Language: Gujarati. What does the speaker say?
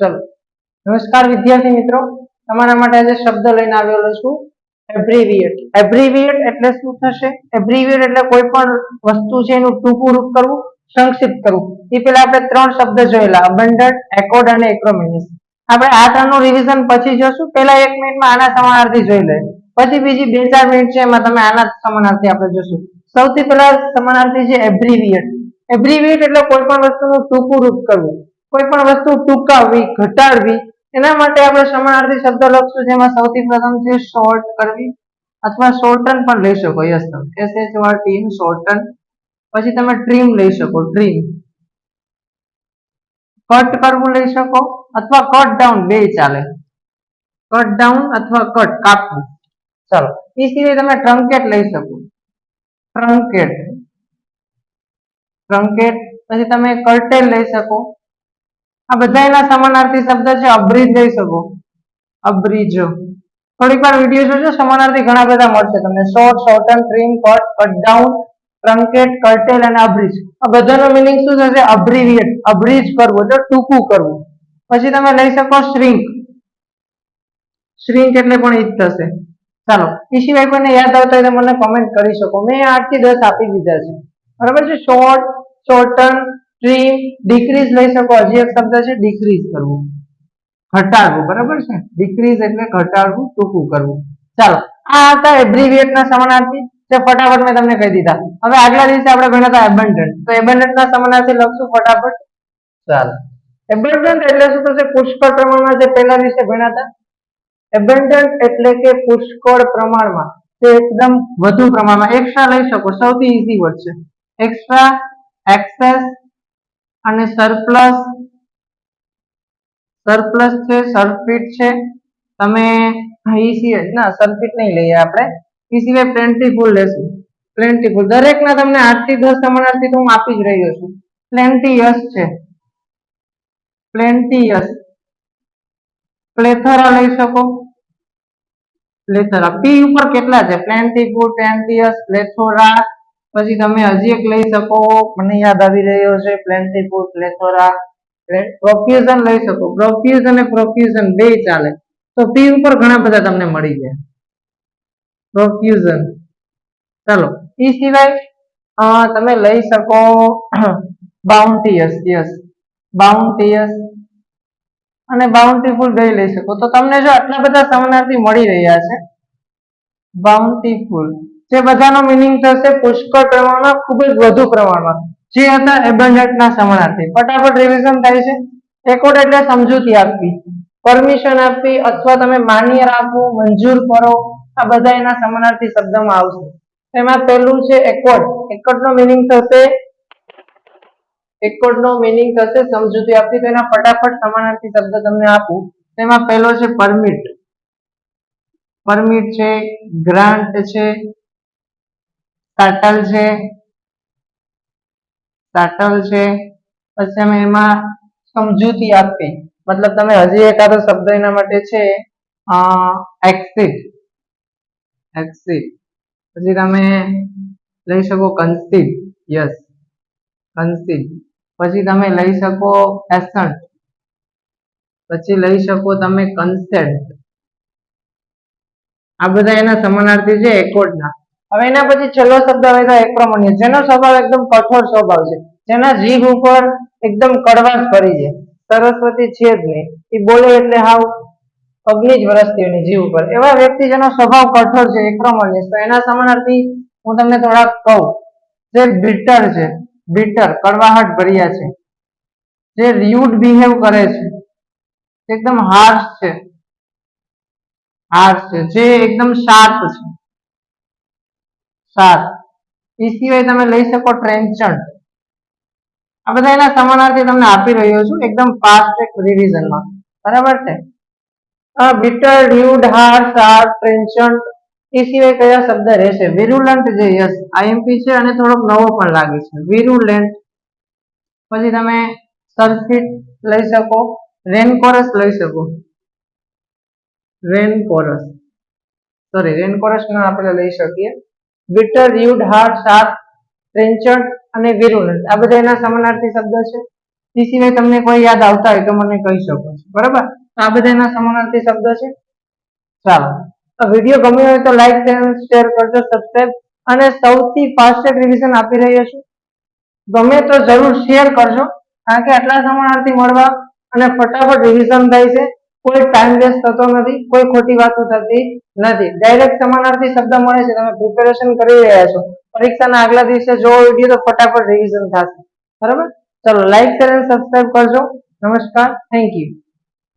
ચલો. નમસ્કાર વિદ્યાર્થી મિત્રો. તમારા માટે આજે શબ્દ લઈને આવેલો છું. એબ્રિવિયટ એબ્રીવિએટ એટલે શું થશે? એબ્રીવિએટ એટલે કોઈ પણ વસ્તુ છે એનું ટૂંકું રૂપ કરવું, સંક્ષિપ્ત કરવું. એ પેલા આપણે ત્રણ શબ્દ જોયેલા અબન્ડન્ટ એકોડ અને એક્રોમિનિસ આપણે આ ત્રણનું રિવિઝન પછી જોશું. પહેલા એક મિનિટમાં આના સમાનાર્થી જોઈ લઈએ. પછી બીજી બે ચાર મિનિટ છે એમાં તમે આના સમાનાર્થી આપણે જોશું. સૌથી પહેલા સમાનાર્થી છે એબ્રીવિએટ એબ્રીવિએટ એટલે કોઈ પણ વસ્તુનું ટૂંકું રૂપ કરવું. કોઈ પણ વસ્તુ ટૂંકાવવી, ઘટાડવી, એના માટે આપણે સમાનાર્થી શબ્દ લખશું, જેમાં સૌથી પ્રથમ છે શોર્ટ કરવી, અથવા શોર્ટન પણ લઈ શકો, યસ તમે S H Y T shorten પછી તમે ટ્રીમ લઈ શકો ટ્રીમ કટ કરવું લઈ શકો, અથવા કટ ડાઉન બે ચાલે. કટ ડાઉન અથવા કટ કાપવું. ચાલો, એ સિવાય તમે ટ્રંકેટ લઈ શકો. ટ્રંકેટ ટ્રંકેટ પછી તમે કર્ટેલ લઈ શકો. આ બધા એના સમાનાર્થી શબ્દ છે, અબ્રિજ લઈ શકો. અબ્રિજો. થોડીક વાર વીડિયો જોજો, સમાનાર્થી ઘણા બધા મળશે તમને. Short, shorten trim cut cut down truncate curtail અને અબ્રિજ. આ બધાનો મિનિંગ શું થશે? અબ્રિવિએટ અબ્રિજ કરવું એટલે ટૂંકું કરવું. પછી તમે લઈ શકો શ્રિંક શ્રિંક એટલે પણ ઈજ થશે. ચાલો એ સિવાય કોઈને યાદ આવતા હોય તો મને કોમેન્ટ કરી શકો. મેં આઠથી દસ આપી દીધા છે. બરાબર છે? શોર્ટ, શોર્ટન ટ્રીમ ડિક્રીઝ લઈ શકો. હજી એક શબ્દ છે ડિક્રીઝ કરવું. ઘટાડવું, બરાબર છે? ડિક્રીઝ એટલે ઘટાડવું, ટૂંકું કરવું. ચાલો, આ હતા એબ્રીવિએટ ના સમાનાર્થી. જે ફટાફટ મેં તમને કહી દીધા. હવે આગલા દિવસે આપણે ભણ્યા હતા એબન્ડન્ટ તો એબન્ડન્ટ ના સમાનાર્થી લખશું ફટાફટ. ચાલો. એબન્ડન્ટ એટલે શું થશે પુષ્કળ પ્રમાણમાં જે પહેલા દિવસે ભણ્યા હતા. એબન્ડન્ટ એટલે કે પુષ્કળ પ્રમાણમાં. તે એકદમ વધુ પ્રમાણમાં. એક્સ્ટ્રા લઈ શકો. સૌથી ઈઝી વર્ડ છે. એક્સ્ટ્રા એક્સેસ અને સરપ્લસ સરપ્લસ છે સરફિટ છે. તમે ઈ સિવાય ના સરફિટ નહીં લઈએ આપણે. એ સિવાય પ્લેન્ટીફુલ લેશું. પ્લેન્ટીફુલ દરેકના તમને આઠથી દસ સમાનાર્થી તો હું આપી જ રહ્યો છું. પ્લેન્ટીયસ છે. પ્લેન્ટીયસ પ્લેથરા લઈ શકો. પ્લેથરા પી ઉપર કેટલા છે? પ્લેન્ટીફુલ પ્લેન્ટીયસ પ્લેથોરા પછી તમે હજી એક લઈ શકો. મને યાદ આવી રહ્યો છે પ્લેન્ટીફુલ પ્લેથોરા પ્રોફ્યુઝન લઈ શકો. પ્રોફ્યુઝન અને પ્રોફ્યુઝન બે ચાલે. તો પી ઉપર ઘણા બધા તમને મળી જાય. પ્રોફ્યુઝન ચાલો. એ સિવાય તમે લઈ શકો બાઉન્ટીયસ યસ બાઉન્ટીયસ અને બાઉન્ટીફુલ બે લઈ શકો. તો તમને જો આટલા બધા સમાનાર્થી મળી રહ્યા છે બાઉન્ટીફુલ જે બધાનો મિનિંગ થશે પુષ્કળ પ્રમાણમાં, ખૂબ જ વધુ પ્રમાણમાં. જે હતા એબન્ડન્ટના સમાનાર્થી. ફટાફટ રિવિઝન થાય છે. એકોડ એટલે સમજૂતી આપવી. પરમિશન આપવી અથવા તમે માન્ય રાખવું મંજૂર કરો. આ બધા એના સમાનાર્થી શબ્દમાં આવશે. તેમાં પહેલું છે એકોર્ડ એકોર્ડનો મિનિંગ થશે એકોર્ડનો મિનિંગ થશે સમજૂતી આપવી. તો એના ફટાફટ સમાનાર્થી શબ્દ તમને આપું. તેમાં પહેલો છે પરમિટ પરમિટ છે ગ્રાન્ટ છે સાટલ છે સાટલ છે, પછી અમે એમાં સમજૂતી આપવી મતલબ તમે હજી એકાદો શબ્દ એના માટે છે એક્સિટ એક્સિટ પછી તમે લઈ શકો કન્સીડ યસ કન્સીડ પછી તમે લઈ શકો એસન્ટ પછી લઈ શકો તમે કન્સેન્ટ આ બધા એના સમાનાર્થી છે એકોડના હવે એના પછી છેલ્લો શબ્દ આવે તો જેનો સ્વભાવ એકદમ કઠોર સ્વભાવ છે, જેના જીભ ઉપર એકદમ કડવાશ ભરી છે, સરસ્વતી છે જ નહીં. એ બોલે એટલે હાવ અગ્નિ જ વરસતી જીભ ઉપર. એવા વ્યક્તિ જેનો સ્વભાવ કઠોર છે એક્રોમોનિયસ તો એના સમાનાર્થી હું તમને થોડાક કહું. જે બિટર છે બિટર કડવાહટ ભર્યા છે, જે rude બિહેવ કરે છે, એકદમ હાર્શ છે હાર્શ છે, જે એકદમ શાર્પ છે. શાર્પ એ સિવાય તમે લઈ શકો ટ્રેન્ચન્ટ આ બધા એના સમાનાર્થી તમને આપી રહ્યો છું. એકદમ ફાસ્ટ એક રિવિઝનમાં બરાબર છે? બીટર ન્યુડ હાર, સાર ટ્રેન્ચન્ટ એ સિવાય કયા શબ્દ રહેશે? વિરુલન્ટ જે યસ આઈએમપી છે અને થોડોક નવો પણ લાગે છે. વિરુલન્ટ પછી તમે સર્કિટ લઈ શકો. રેનકોરસ લઈ શકો. રેનકોરસ. સોરી રેનકોરસ ના આપણે લઈ શકીએ. Bitter યુડ હાર શાર્પ ટ્રેન્ચર્ડ અને વિરુલન્ટ આ બધા એના સમાનાર્થી શબ્દ છે. એ સિવાય તમને કોઈ યાદ આવતા હોય તો મને કહી શકો છો. બરાબર? આ બધા એના સમાનાર્થી શબ્દ છે. ચાલો. વીડિયો ગમ્યો હોય તો લાઈક શેર કરજો સબસ્ક્રાઈબ અને સૌથી ફાસ્ટેસ્ટ રિવિઝન આપી રહ્યો છું. ગમે તો જરૂર શેર કરજો, કારણ કે આટલા સમાનાર્થી મળવા અને ફટાફટ રિવિઝન થાય છે. કોઈ ટાઈમ વેસ્ટ થતો નથી, કોઈ ખોટી વાતો થતી નથી. ડાયરેક્ટ સમાનાર્થી શબ્દ મળે છે, તમે પ્રિપેરેશન કરી રહ્યા છો. પરીક્ષાના આગલા દિવસે જોવો વીડિયો તો ફટાફટ રિવિઝન થશે. બરાબર? ચલો લાઈક શેર અને સબસ્ક્રાઇબ કરજો. નમસ્કાર. Thank you